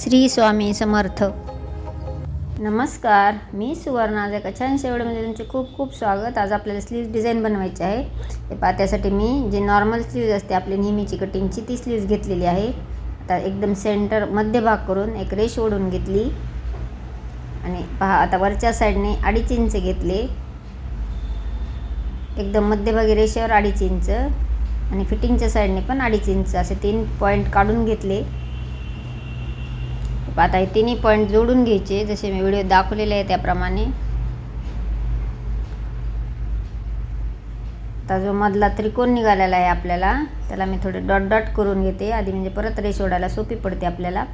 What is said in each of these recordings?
श्री स्वामी समर्थ. नमस्कार मी सुवर्णा आज एका छान शेवडमध्ये तुमचे खूप खूप स्वागत. आज आपल्याला स्लीव्ज डिझाईन बनवायची आहे. ते पहा त्यासाठी मी जी नॉर्मल स्लीव्ज असते आपली नेहमीची कटिंगची ती स्लीव्ज घेतलेली आहे. आता एकदम सेंटर मध्यभाग करून एक रेश ओढून घेतली. आणि पहा आता वरच्या साईडने अडीच इंच घेतले. एकदम मध्यभागी रेषेवर अडीच इंच. आणि फिटिंगच्या साईडने पण अडीच इंच. असे तीन पॉईंट काढून घेतले. आता हे तिन्ही पॉईंट जोडून घ्यायचे. जसे मी व्हिडिओ दाखवलेले आहे त्याप्रमाणे. आता जो मधला त्रिकोण निघालेला आहे आपल्याला त्याला मी थोडे डॉट डॉट करून घेते. आधी म्हणजे परत रेश ओढायला सोपी पडते आपल्याला.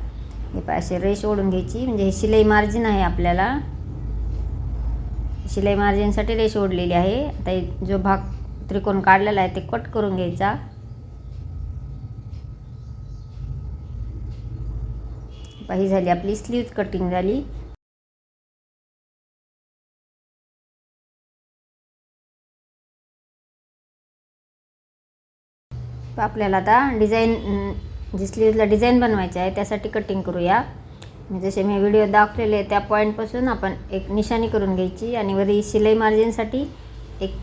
हे पाय असे रेश ओढून घ्यायची. म्हणजे हे शिलाई मार्जिन आहे आपल्याला. शिलाई मार्जिनसाठी रेश ओढलेली आहे. आता हे जो भाग त्रिकोण काढलेला आहे ते कट करून घ्यायचा. पाही झाली आपली स्लीव्ज कटिंग झाली. आपल्याला आता डिझाईन जी स्लीव्जला डिझाईन बनवायची आहे त्यासाठी कटिंग करूया. जसे मी व्हिडिओ दाखवलेले त्या पॉईंटपासून आपण एक निशाणी करून घ्यायची आणि वरी शिलाई मार्जिनसाठी एक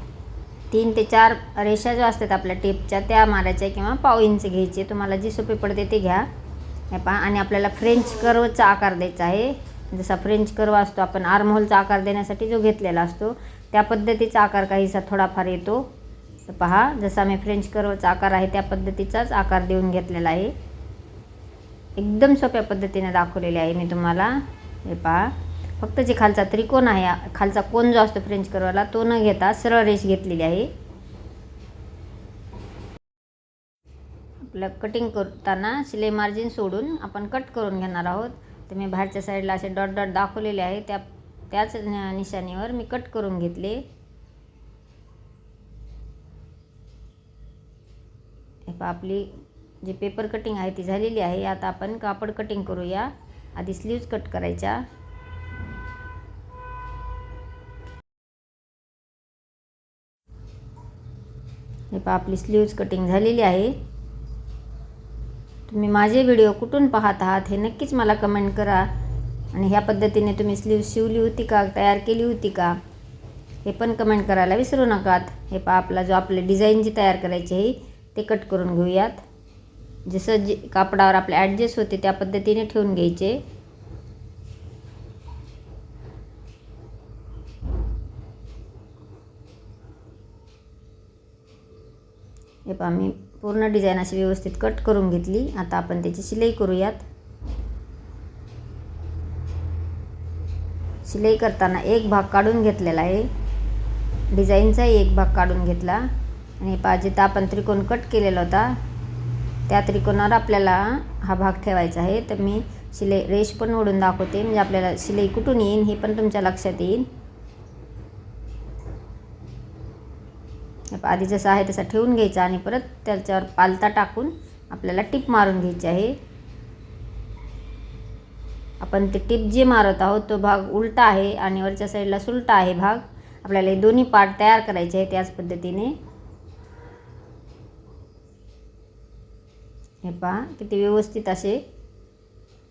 तीन ते चार रेषा ज्या असतात आपल्या टेपच्या त्या मारायच्या किंवा पाव इंच घ्यायचे. तुम्हाला जी सोपी पडते ते घ्या. हे पहा आणि आपल्याला फ्रेंच कर्वचा आकार द्यायचा आहे. जसा फ्रेंच कर्व असतो आपण आर्महोलचा आकार देण्यासाठी जो घेतलेला असतो त्या पद्धतीचा आकार काहीसा थोडाफार येतो. तर पहा जसा मी फ्रेंच कर्वचा आकार आहे त्या पद्धतीचाच आकार देऊन घेतलेला आहे. एकदम सोप्या पद्धतीने दाखवलेले आहे मी तुम्हाला. हे पहा फक्त जे खालचा त्रिकोण आहे खालचा कोण जो असतो फ्रेंच कर्वाला तो न घेता सरळ रेष घेतलेली आहे. आपलं कटिंग करताना शिलाई मार्जिन सोडून आपण कट करून घेणार आहोत. तर मी बाहेरच्या साईडला असे डॉट डॉट दाखवलेले आहे. त्या त्याच निशाणीवर मी कट करून घेतले. हे पहा आपली जी पेपर कटिंग आहे ती झालेली आहे. आता आपण कापड कटिंग करूया. आधी स्लीव्ज कट करायच्या. हे पहा आपली स्लीव्ज कटिंग झालेली आहे. तुम्ही माझे व्हिडिओ कुठून पाहत आहात हे नक्कीच मला कमेंट करा. आणि ह्या पद्धतीने तुम्ही स्लीव शिवली होती का? तयार केली होती का? हे पण कमेंट करायला विसरू नकात. हे पा आपला जो आपले डिझाईन जी तयार करायची आहे ते कट करून घेऊयात. जसं जे कापडावर आपले ॲडजस्ट होते त्या पद्धतीने ठेवून घ्यायचे. हे पहा मी पूर्ण डिझाईन अशी व्यवस्थित कट करून घेतली. आता आपण त्याची शिलाई करूयात. शिलाई करताना एक भाग काढून घेतलेला आहे. डिझाईनचाही एक भाग काढून घेतला. आणि पाहिजे जिथं आपण त्रिकोण कट केलेला होता त्या त्रिकोणावर आपल्याला हा भाग ठेवायचा आहे. तर मी शिलाई रेश पण ओढून दाखवते. म्हणजे आपल्याला शिलाई कुठून येईन हे पण तुमच्या लक्षात येईल आधी जसं आहे तसा ठेवून घ्यायचा आणि परत त्याच्यावर पालता टाकून आपल्याला टिप मारून घ्यायची आहे. आपण ते टिप जे मारत आहोत तो भाग उलटा आहे आणि वरच्या साईडला सुलटा आहे भाग. आपल्याला हे दोन्ही पार्ट तयार करायचे आहे त्याच पद्धतीने. हे पहा किती व्यवस्थित असे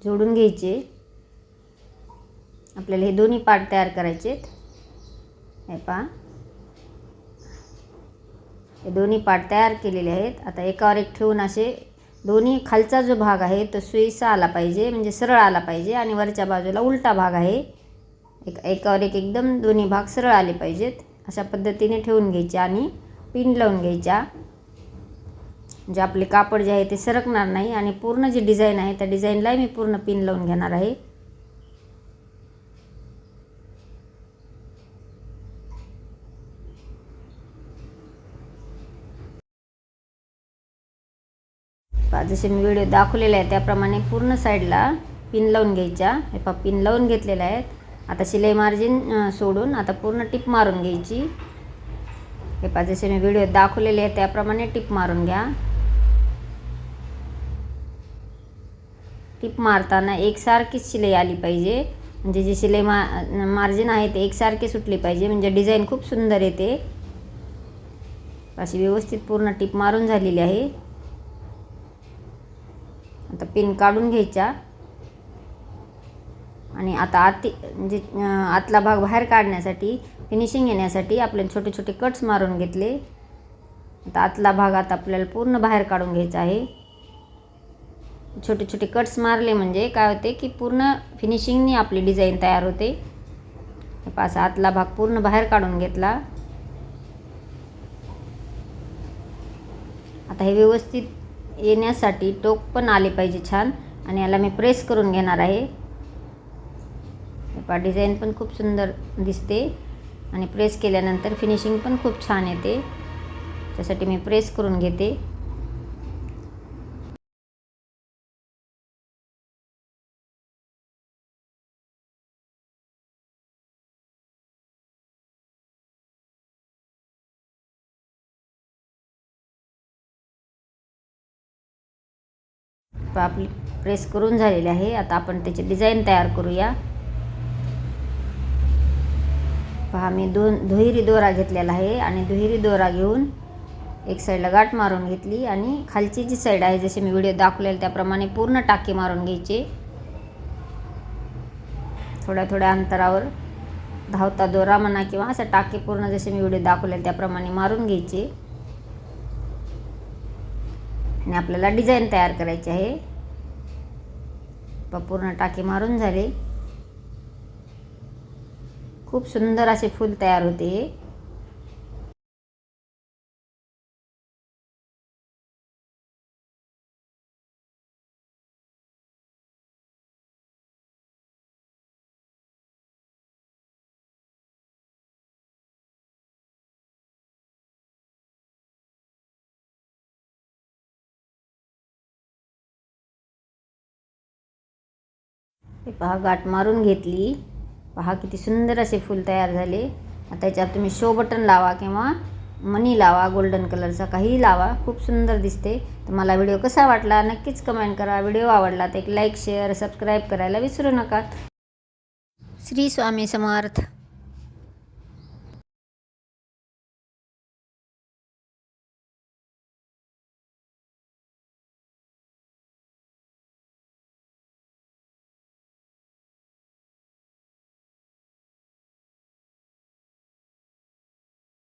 जोडून घ्यायचे. आपल्याला हे दोन्ही पार्ट तयार करायचे आहेत. हे पहा. हे दोन्ही पार्ट तयार केलेले आहेत. आता एकावर एक ठेवून असे दोन्ही खालचा जो भाग आहे तो सुईसा आला पाहिजे म्हणजे सरळ आला पाहिजे आणि वरच्या बाजूला उलटा भाग आहे. एक एकावर एक एकदम दोन्ही भाग सरळ आले पाहिजेत. अशा पद्धतीने ठेवून घ्यायचे आणि पिन लावून घ्यायच्या. जे आपले कापड जे आहे ते सरकणार नाही आणि पूर्ण जी डिझाईन आहे त्या डिझाईनलाही मी पूर्ण पिन लावून घेणार आहे. जसे मी व्हिडिओ दाखवलेले आहे त्याप्रमाणे पूर्ण साईडला पिन लावून घ्यायच्या. हे पा पिन लावून घेतलेल्या आहेत. आता शिलाई मार्जिन सोडून आता पूर्ण टिप मारून घ्यायची. हे पा जसे मी व्हिडिओ दाखवलेले आहे त्याप्रमाणे टिप मारून घ्या. टिप मारताना एकसारखीच शिलाई आली पाहिजे. म्हणजे जी शिलाई मा मार्जिन आहे ते एकसारखे सुटली पाहिजे. म्हणजे डिझाईन खूप सुंदर येते. अशी व्यवस्थित पूर्ण टिप मारून झालेली आहे. पिन काढून घ्यायच्या. आणि आता आती म्हणजे आतला भाग बाहेर काढण्यासाठी फिनिशिंग येण्यासाठी आपले छोटे छोटे कट्स मारून घेतले. आता आतला भाग आता आपल्याला पूर्ण बाहेर काढून घ्यायचा आहे. छोटे छोटे कट्स मारले म्हणजे काय होते की पूर्ण फिनिशिंगनी आपली डिझाईन तयार होते. पास आतला भाग पूर्ण बाहेर काढून घेतला. आता हे व्यवस्थित येण्यासाठी टोक पण आले पाहिजे छान. आणि याला मी प्रेस करून घेणार आहे. पा डिझाईन पण खूप सुंदर दिसते. आणि प्रेस केल्यानंतर फिनिशिंग पण खूप छान येते. त्यासाठी मी प्रेस करून घेते. आपली प्रेस करून झालेली आहे. आता आपण त्याची डिझाईन तयार करूया. पहा मी दोन दुहेरी दोरा घेतलेला आहे आणि दुहेरी दोरा घेऊन एक साईडला गाठ मारून घेतली आणि खालची जी साईड आहे जसे मी व्हिडिओ दाखवलेला त्याप्रमाणे पूर्ण टाके मारून घ्यायचे. थोड्या थोड्या अंतरावर धावता दोरा म्हणा किंवा असं टाके पूर्ण जसे मी व्हिडिओ दाखवलेले त्याप्रमाणे मारून घ्यायचे. आणि आपल्याला डिझाईन तयार करायची आहे. प पूर्ण टाकी मारून झाले. खूप सुंदर असे फूल तयार होते. पहा गाठ मारून घेतली. पहा किती सुंदर असे फूल तयार झाले. आता याच्यात तुम्ही शो बटन लावा किंवा मनी लावा गोल्डन कलरचा काही लावा. खूप सुंदर दिसते. तर मला व्हिडिओ कसा वाटला नक्कीच कमेंट करा. व्हिडिओ आवडला तर एक लाईक शेअर सबस्क्राईब करायला विसरू नका. श्री स्वामी समर्थ.